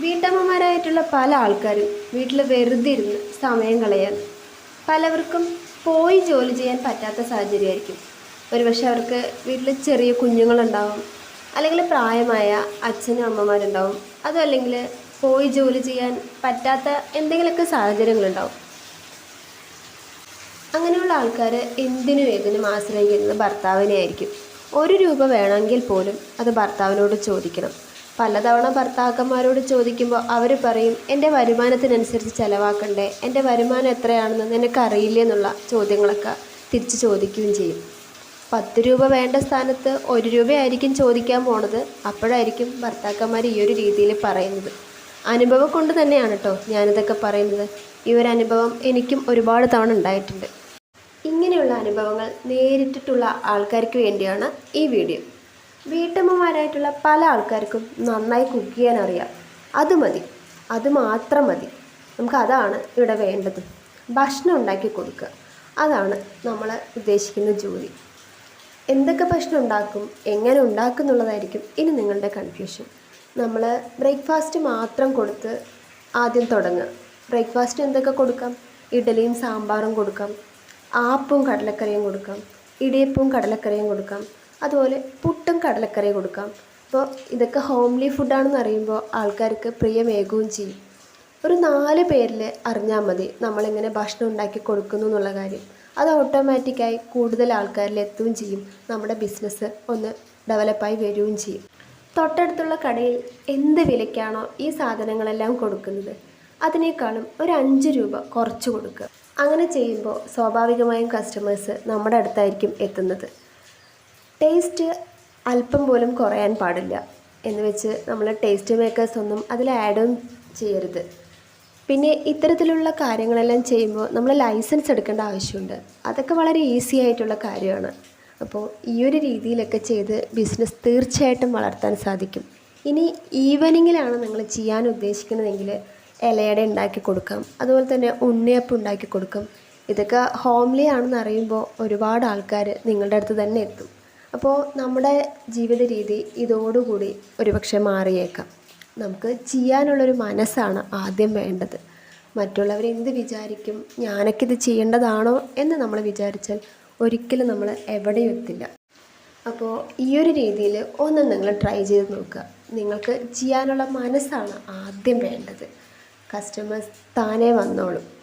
വീട്ടമ്മമാരായിട്ടുള്ള പല ആൾക്കാരും വീട്ടിൽ വെറുതെ ഇരുന്ന് സമയം കളയാൻ പലവർക്കും പോയി ജോലി ചെയ്യാൻ പറ്റാത്ത സാഹചര്യമായിരിക്കും. ഒരുപക്ഷെ അവർക്ക് വീട്ടിൽ ചെറിയ കുഞ്ഞുങ്ങളുണ്ടാവും അല്ലെങ്കിൽ പ്രായമായ അച്ഛനും അമ്മമാരുണ്ടാവും അതും അല്ലെങ്കിൽ പോയി ജോലി ചെയ്യാൻ പറ്റാത്ത എന്തെങ്കിലുമൊക്കെ സാഹചര്യങ്ങളുണ്ടാവും. അങ്ങനെയുള്ള ആൾക്കാർ എന്തിനും ഏതിനും ആശ്രയിക്കുന്നത് ഭർത്താവിനെ ആയിരിക്കും ഒരു രൂപ വേണമെങ്കിൽ പോലും അത് ഭർത്താവിനോട് ചോദിക്കണം. പലതവണ ഭർത്താക്കന്മാരോട് ചോദിക്കുമ്പോൾ അവർ പറയും എന്റെ വരുമാനത്തിനനുസരിച്ച് ചിലവാക്കണ്ടേ? എന്റെ വരുമാനം എത്രയാണെന്ന് നിനക്കറിയില്ലേ? എന്നുള്ള ചോദ്യങ്ങളൊക്കെ തിരിച്ച് ചോദിക്കുകയും ചെയ്യും. പത്ത് രൂപ വേണ്ട സ്ഥാനത്ത് ഒരു രൂപയായിരിക്കും ചോദിക്കാൻ പോണത്. അപ്പോഴായിരിക്കും ഭർത്താക്കന്മാർ ഈ ഒരു രീതിയിൽ പറയുന്നത്. അനുഭവം കൊണ്ട് തന്നെയാണ് കേട്ടോ ഞാനിതൊക്കെ പറയുന്നത്. ഈ ഒരു അനുഭവം എനിക്കും ഒരുപാട് തവണ ഉണ്ടായിട്ടുണ്ട്. ഇങ്ങനെയുള്ള അനുഭവങ്ങൾ നേരിട്ടിട്ടുള്ള ആൾക്കാർക്ക് വേണ്ടിയാണ് ഈ വീഡിയോ. വീട്ടമ്മമാരായിട്ടുള്ള പല ആൾക്കാർക്കും നന്നായി കുക്ക് ചെയ്യാൻ അറിയാം. അത് മതി. അത് മാത്രം മതി. നമുക്ക് അതാണ് ഇവിടെ വേണ്ടത്. ഭക്ഷണം ഉണ്ടാക്കി കൊടുക്കുക. അതാണ് നമ്മൾ ഉദ്ദേശിക്കുന്ന ജോലി. എന്തൊക്കെ ഭക്ഷണം ഉണ്ടാക്കും എങ്ങനെ ഉണ്ടാക്കും എന്നുള്ളതായിരിക്കും ഇനി നിങ്ങളുടെ കൺഫ്യൂഷൻ നമ്മൾ ബ്രേക്ക്ഫാസ്റ്റ് മാത്രം കൊടുത്ത് ആദ്യം തുടങ്ങുക. ബ്രേക്ക്ഫാസ്റ്റ് എന്തൊക്കെ കൊടുക്കാം? ഇഡലിയും സാമ്പാറും കൊടുക്കാം. ആപ്പും കടലക്കറിയും കൊടുക്കാം. ഇടിയപ്പവും കടലക്കറിയും കൊടുക്കാം. അതുപോലെ പുട്ടും കടലക്കറിയും കൊടുക്കാം. അപ്പോൾ ഇതൊക്കെ ഹോംലി ഫുഡാണെന്ന് അറിയുമ്പോൾ ആൾക്കാർക്ക് പ്രിയമേകുകയും ചെയ്യും. ഒരു നാല് പേരിൽ അറിഞ്ഞാൽ മതി നമ്മളിങ്ങനെ ഭക്ഷണം ഉണ്ടാക്കി കൊടുക്കുന്നു എന്നുള്ള കാര്യം. അത് ഓട്ടോമാറ്റിക്കായി കൂടുതൽ ആൾക്കാരിൽ എത്തുകയും ചെയ്യും. നമ്മുടെ ബിസിനസ് ഒന്ന് ഡെവലപ്പായി വരികയും ചെയ്യും. തൊട്ടടുത്തുള്ള കടയിൽ എന്ത് വിലയ്ക്കാണോ ഈ സാധനങ്ങളെല്ലാം കൊടുക്കുന്നത്? അതിനേക്കാളും ഒരു അഞ്ച് രൂപ കുറച്ച് കൊടുക്കുക. അങ്ങനെ ചെയ്യുമ്പോൾ സ്വാഭാവികമായും കസ്റ്റമേഴ്സ് നമ്മുടെ അടുത്തായിരിക്കും എത്തുന്നത്. ടേസ്റ്റ് അല്പം പോലും കുറയാൻ പാടില്ല എന്ന് വെച്ച് നമ്മൾ ടേസ്റ്റ് മേക്കേഴ്സ് ഒന്നും അതിൽ ആഡും ചെയ്യരുത്. പിന്നെ ഇത്തരത്തിലുള്ള കാര്യങ്ങളെല്ലാം ചെയ്യുമ്പോൾ നമ്മൾ ലൈസൻസ് എടുക്കേണ്ട ആവശ്യമുണ്ട്. അതൊക്കെ വളരെ ഈസി ആയിട്ടുള്ള കാര്യമാണ്. അപ്പോൾ ഈ ഒരു രീതിയിലൊക്കെ ചെയ്ത് ബിസിനസ് തീർച്ചയായിട്ടും വളർത്താൻ സാധിക്കും. ഇനി ഈവനിങ്ങിലാണ് നിങ്ങൾ ചെയ്യാൻ ഉദ്ദേശിക്കുന്നതെങ്കിൽ ഇലയട ഉണ്ടാക്കി കൊടുക്കാം. അതുപോലെ തന്നെ ഉണ്ണിയപ്പം ഉണ്ടാക്കി കൊടുക്കും. ഇതൊക്കെ ഹോംലി ആണെന്ന് അറിയുമ്പോൾ ഒരുപാട് ആൾക്കാർ നിങ്ങളുടെ അടുത്ത് തന്നെ എത്തും. അപ്പോൾ നമ്മുടെ ജീവിത രീതി ഇതോടുകൂടി ഒരുപക്ഷെ മാറിയേക്കാം. നമുക്ക് ചെയ്യാനുള്ളൊരു മനസ്സാണ് ആദ്യം വേണ്ടത്. മറ്റുള്ളവർ എന്ത് വിചാരിക്കും? ഞാനൊക്കെ ഇത് ചെയ്യേണ്ടതാണോ എന്ന് നമ്മൾ വിചാരിച്ചാൽ ഒരിക്കലും നമ്മൾ എവിടെയും എത്തില്ല. അപ്പോൾ ഈ ഒരു രീതിയിൽ ഒന്ന് നിങ്ങൾ ട്രൈ ചെയ്ത് നോക്കുക. നിങ്ങൾക്ക് ചെയ്യാനുള്ള മനസ്സാണ് ആദ്യം വേണ്ടത്. കസ്റ്റമേഴ്സ് താനേ വന്നോളും.